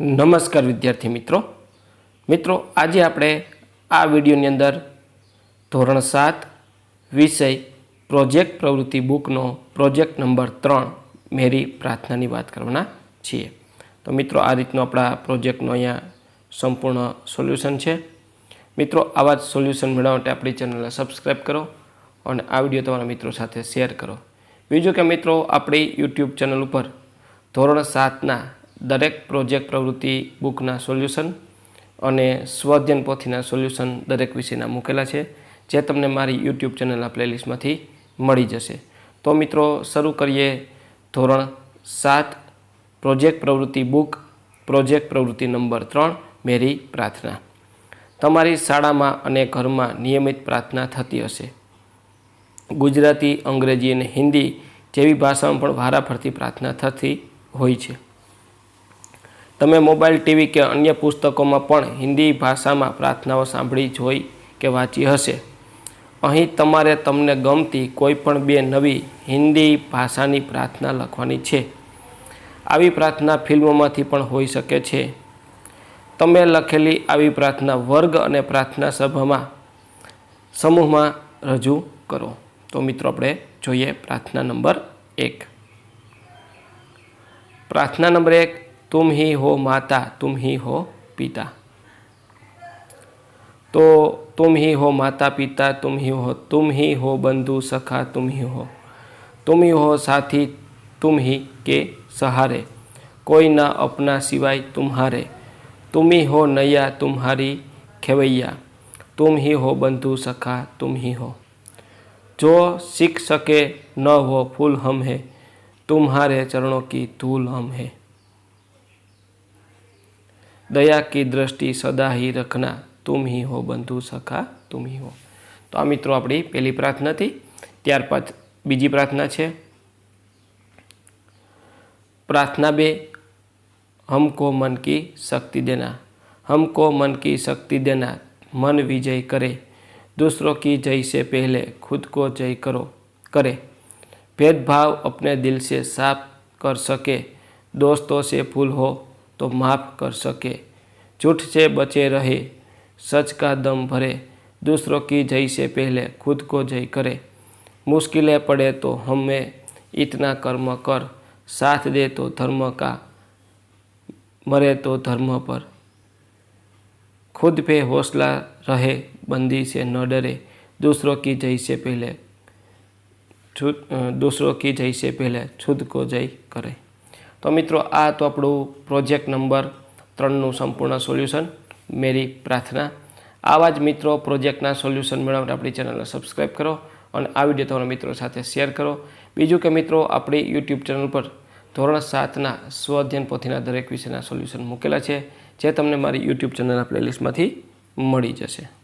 નમસ્કાર વિદ્યાર્થી મિત્રો. મિત્રો, આજે આપણે આ વિડીયોની અંદર ધોરણ સાત વિષય પ્રોજેક્ટ પ્રવૃત્તિ બુકનો પ્રોજેક્ટ નંબર ત્રણ મેરી પ્રાર્થનાની વાત કરવાના છીએ. તો મિત્રો, આ રીતનો આપણા પ્રોજેક્ટનો અહીંયા સંપૂર્ણ સોલ્યુશન છે. મિત્રો, આવા જ સોલ્યુશન મેળવવા માટે આપણી ચેનલને સબસ્ક્રાઈબ કરો અને આ વીડિયો તમારા મિત્રો સાથે શેર કરો. બીજું કે મિત્રો, આપણી યુટ્યુબ ચેનલ ઉપર ધોરણ સાતના દરેક પ્રોજેક્ટ પ્રવૃત્તિ બુકના સોલ્યુશન અને સ્વધ્યન પોથીના સોલ્યુશન દરેક વિષયના મૂકેલા છે, જે તમને મારી યુટ્યુબ ચેનલના પ્લેલિસ્ટમાંથી મળી જશે. તો મિત્રો, શરૂ કરીએ ધોરણ સાત, પ્રોજેક્ટ પ્રવૃત્તિ બુક, પ્રોજેક્ટ પ્રવૃત્તિ નંબર ત્રણ, મેરી પ્રાર્થના. તમારી શાળામાં અને ઘરમાં નિયમિત પ્રાર્થના થતી હશે. ગુજરાતી, અંગ્રેજી અને હિન્દી જેવી ભાષામાં પણ વારાફરતી પ્રાર્થના થતી હોય છે. તમે મોબાઈલ, ટીવી કે અન્ય પુસ્તકોમાં પણ હિન્દી ભાષામાં પ્રાર્થનાઓ સાંભળી, જોઈ કે વાંચી હશે. અહીં તમારે તમને ગમતી કોઈ પણ બે નવી હિન્દી ભાષાની પ્રાર્થના લખવાની છે. આવી પ્રાર્થના ફિલ્મોમાંથી પણ હોઈ શકે છે. તમે લખેલી આવી પ્રાર્થના વર્ગ અને પ્રાર્થના સભામાં, સમૂહમાં રજૂ કરો. તો મિત્રો, આપણે જોઈએ પ્રાર્થના નંબર એક. પ્રાર્થના નંબર એક तुम ही हो माता तुम ही हो पिता तो तुम ही हो माता पिता तुम ही हो तुम ही हो बंधु सखा तुम ही हो तुम ही हो साथी तुम ही के सहारे कोई ना अपना सिवाय तुम्हारे तुम ही हो नैया तुम्हारी खेवैया तुम ही हो बंधु सखा तुम ही हो जो सीख सके न हो फूल हम है तुम्हारे चरणों की धूल हम है દયા કી દ્રષ્ટિ સદા હી રખના તુમ હી હો બંધુ સખા તુમ હી હો તો આ મિત્રો આપણી પહેલી પ્રાર્થના હતી ત્યારબાદ બીજી પ્રાર્થના છે પ્રાર્થના બે हमको मन की शक्ति देना हमको मन की शक्ति देना मन विजय करे दूसरों की जय से पहले खुद को जय करो करे भेदभाव अपने दिल से साफ कर सके दोस्तों से भूल हो तो माफ़ कर सके। झूठ से बचे रहे, सच का दम भरे, दूसरों की जय से पहले खुद को जय करे। मुश्किलें पड़े तो हमें इतना कर्म कर, साथ दे तो धर्म का, मरे तो धर्म पर। खुद पे हौसला रहे, बंदी से न डरे, दूसरों की जय से पहले दूसरों की जय से पहले खुद को जय करे। તો મિત્રો, આ તો આપણું પ્રોજેક્ટ નંબર ત્રણનું સંપૂર્ણ સોલ્યુશન. મેરી પ્રાર્થના. આવા જ મિત્રો પ્રોજેક્ટના સોલ્યુશન મેળવવા આપણી ચેનલને સબસ્ક્રાઈબ કરો અને આ વીડિયો તમારા મિત્રો સાથે શેર કરો. બીજું કે મિત્રો, આપણી યુટ્યુબ ચેનલ પર ધોરણ સાતના સ્વઅધ્યયન પોથીના દરેક વિષયના સોલ્યુશન મૂકેલા છે, જે તમને મારી યુટ્યુબ ચેનલના પ્લેલિસ્ટમાંથી મળી જશે.